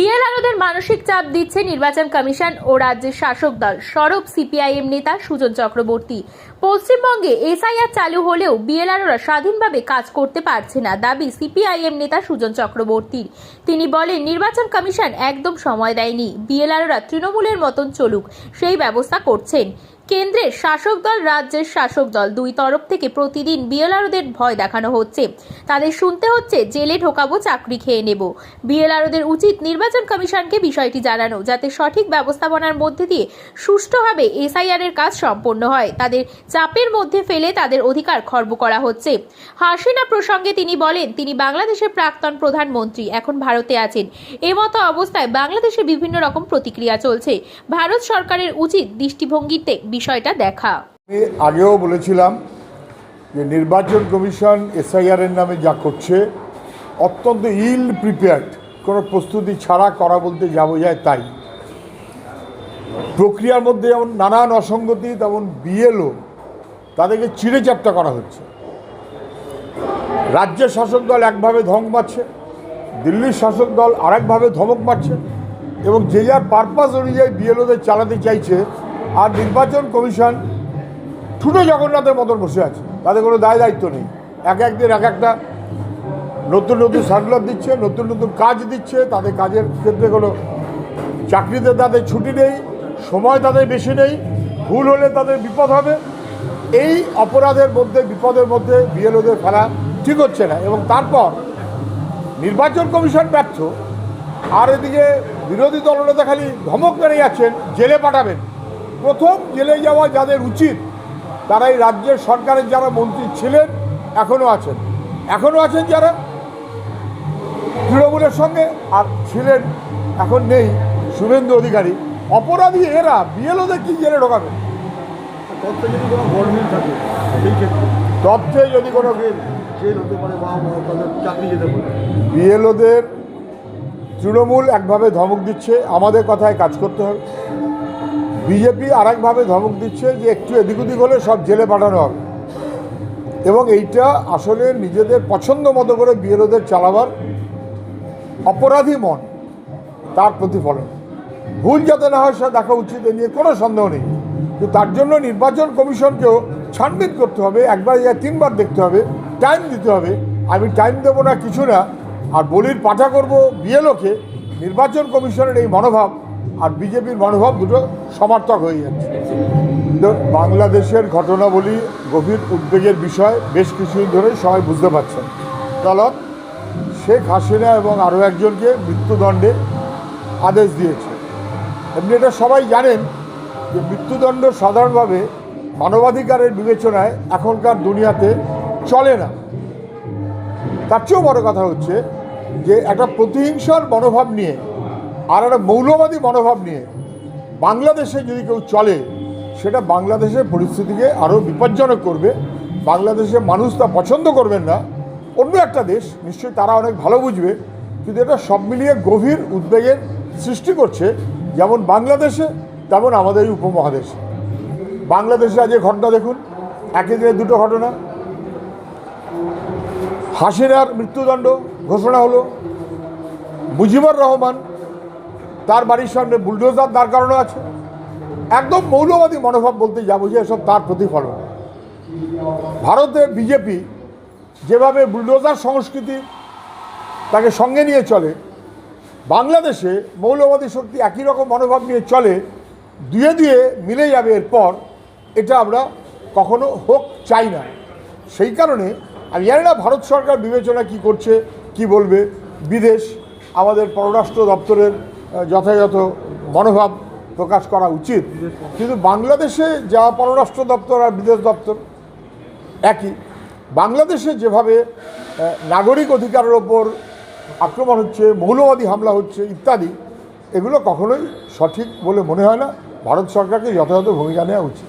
বিএলআরওদের মানসিক চাপ দিচ্ছে নির্বাচন কমিশন ও রাজ্যের শাসক দল। সরব সিপিআইএম নেতা সুজন চক্রবর্তী। পশ্চিমবঙ্গে এসআইআর চালু হলেও বিএলআরওরা স্বাধীনভাবে কাজ করতে পারছে না, দাবি সিপিআইএম নেতা সুজন চক্রবর্তীর। তিনি বলেন, নির্বাচন কমিশন একদম সময় দেয়নি। বিএলআরওরা তৃণমূলের মতন চলুক, সেই ব্যবস্থা করছেন। কেন্দ্রের শাসক দল, রাজ্যের শাসক দল দুই তরফ থেকে প্রতিদিন বিএলআরওদের ভয় দেখানো হচ্ছে। তাদের শুনতে হচ্ছে, জেলে ঢোকাবো, চাকরি খেয়ে নেব। বিএলআরওদের উচিত নির্বাচন কমিশনকে বিষয়টি জানানো, যাতে সঠিক ব্যবস্থাপনার মধ্যে দিয়ে সুষ্ঠুভাবে এসআইআর এর কাজ সম্পন্ন হয়। তাদের চাপের মধ্যে ফেলে তাদের অধিকার খর্ব করা হচ্ছে। হাসিনা প্রসঙ্গে তিনি বলেন, তিনি বাংলাদেশের প্রাক্তন প্রধানমন্ত্রী, এখন ভারতে আছেন। এমতো অবস্থায় বাংলাদেশে বিভিন্ন রকম প্রতিক্রিয়া চলছে। ভারত সরকারের উচিত দৃষ্টিভঙ্গিতে বিষয়টা দেখা। আমি আগেও বলেছিলাম যে নির্বাচন কমিশন এসআইআর এর নামে যা করছে, অত্যন্ত ইল প্রিপেয়ার্ড, কোনো প্রস্তুতি ছাড়া করা বলতে যা বোঝায় তাই। প্রক্রিয়ার মধ্যে যেমন নানান অসঙ্গতি, তেমন বিএলও তাদেরকে চিড়ে চাপটা করা হচ্ছে। রাজ্যের শাসক দল একভাবে ধমক মারছে, দিল্লির শাসক দল আরেকভাবে ধমক মারছে এবং যে যার পারপাস অনুযায়ী বিএলওদের চালাতে চাইছে আর নির্বাচন কমিশন ঠুটো জগন্নাথের মতন বসে আছে। তাদের কোনো দায় দায়িত্ব নেই। এক একদিন এক একটা নতুন নতুন সার্কুলার দিচ্ছে, নতুন নতুন কাজ দিচ্ছে, তাদের কাজের ক্ষেত্রে কোনো চাকরিতে তাদের ছুটি নেই, সময় তাদের বেশি নেই, ভুল হলে তাদের বিপদ হবে। এই অপরাধের মধ্যে, বিপদের মধ্যে বিএলওদের ফেলা ঠিক হচ্ছে না এবং তারপর নির্বাচন কমিশন ব্যর্থ, আর এদিকে বিরোধী দলনেতা খালি ধমক মেরে যাচ্ছেন, জেলে পাঠাবেন। প্রথম জেলে যাওয়া যাদের উচিত তারা এই রাজ্যের সরকারের যারা মন্ত্রী ছিলেন এখনও আছেন। এখনও আছেন যারা? তৃণমূলের সঙ্গে আর ছিলেন এখন নেই শুভেন্দু অধিকারী। অপরাধী এরা বিএলওদের কি জেলে ঢোকাবে? তথ্যে যদি কোনো থাকে সেই ক্ষেত্রে। তথ্যে যদি কোনো জেল হতে পারে বা তাদের চাকরি যেতে পারে। বিএলওদের তৃণমূল একভাবে ধমক দিচ্ছে আমাদের কথায় কাজ করতে হবে। বিজেপি আরেকভাবে ধমক দিচ্ছে যে একটু এদিক ওদিক হলে সব জেলে পাঠানো হবে। এবং এইটা আসলে নিজেদের পছন্দ মতো করে বিএলওদের চালাবার অপরাধী মন তার প্রতিফলন। ভুল যাতে না হয় সেটা দেখা উচিত, এ নিয়ে কোনো সন্দেহ নেই। কিন্তু তার জন্য নির্বাচন কমিশনকেও ছানবিন করতে হবে, একবার ইয়া তিনবার দেখতে হবে, টাইম দিতে হবে। আমি টাইম দেবো না, কিছু না। আর বলির পাঠা করব বিএলওকে। নির্বাচন কমিশনের এই মনোভাব আর বিজেপির মনোভাব দুটো সমার্থক হয়ে যাচ্ছে। বাংলাদেশের ঘটনাবলী গভীর উদ্বেগের বিষয়, বেশ কিছুদিন ধরে সবাই বুঝতে পারছেন। দলত শেখ হাসিনা এবং আরও একজনকে মৃত্যুদণ্ডে আদেশ দিয়েছে। এমনি এটা সবাই জানেন যে মৃত্যুদণ্ড সাধারণভাবে মানবাধিকারের বিবেচনায় এখনকার দুনিয়াতে চলে না। তার চেয়েও বড় কথা হচ্ছে যে একটা প্রতিহিংসার মনোভাব নিয়ে আর একটা মৌলবাদী মনোভাব নিয়ে বাংলাদেশে যদি কেউ চলে, সেটা বাংলাদেশের পরিস্থিতিকে আরও বিপজ্জনক করবে। বাংলাদেশের মানুষ তা পছন্দ করবেন না। অন্য একটা দেশ, নিশ্চয়ই তারা অনেক ভালো বুঝবে, কিন্তু এটা সব মিলিয়ে গভীর উদ্বেগের সৃষ্টি করছে, যেমন বাংলাদেশে, তেমন আমাদের এই উপমহাদেশে। বাংলাদেশে আজ ঘটনা দেখুন, একই দিনে দুটো ঘটনা। হাসিনার মৃত্যুদণ্ড ঘোষণা হলো, মুজিবুর রহমান তার বাড়ির সামনে বুলডোজার দাঁড় করানো আছে। একদম মৌলবাদী মনোভাব বলতে যাব বুঝি এসব তার প্রতিফলন। ভারতে বিজেপি যেভাবে বুলডোজার সংস্কৃতি তাকে সঙ্গে নিয়ে চলে, বাংলাদেশে মৌলবাদী শক্তি একই রকম মনোভাব নিয়ে চলে, দুয়ে দুয়ে মিলে যাবে এরপর, এটা আমরা কখনো হোক চাই না। সেই কারণে আমি জানি না ভারত সরকার বিবেচনা কি করছে, কি বলবে, বিদেশ, আমাদের পররাষ্ট্র দপ্তরের যথাযথ মনোভাব প্রকাশ করা উচিত। কিন্তু বাংলাদেশে যা পররাষ্ট্র দপ্তর আর বিদেশ দপ্তর একই। বাংলাদেশে যেভাবে নাগরিক অধিকারের ওপর আক্রমণ হচ্ছে, মৌলবাদী হামলা হচ্ছে ইত্যাদি, এগুলো কখনোই সঠিক বলে মনে হয় না। ভারত সরকারকে যথাযথ ভূমিকা নেওয়া উচিত।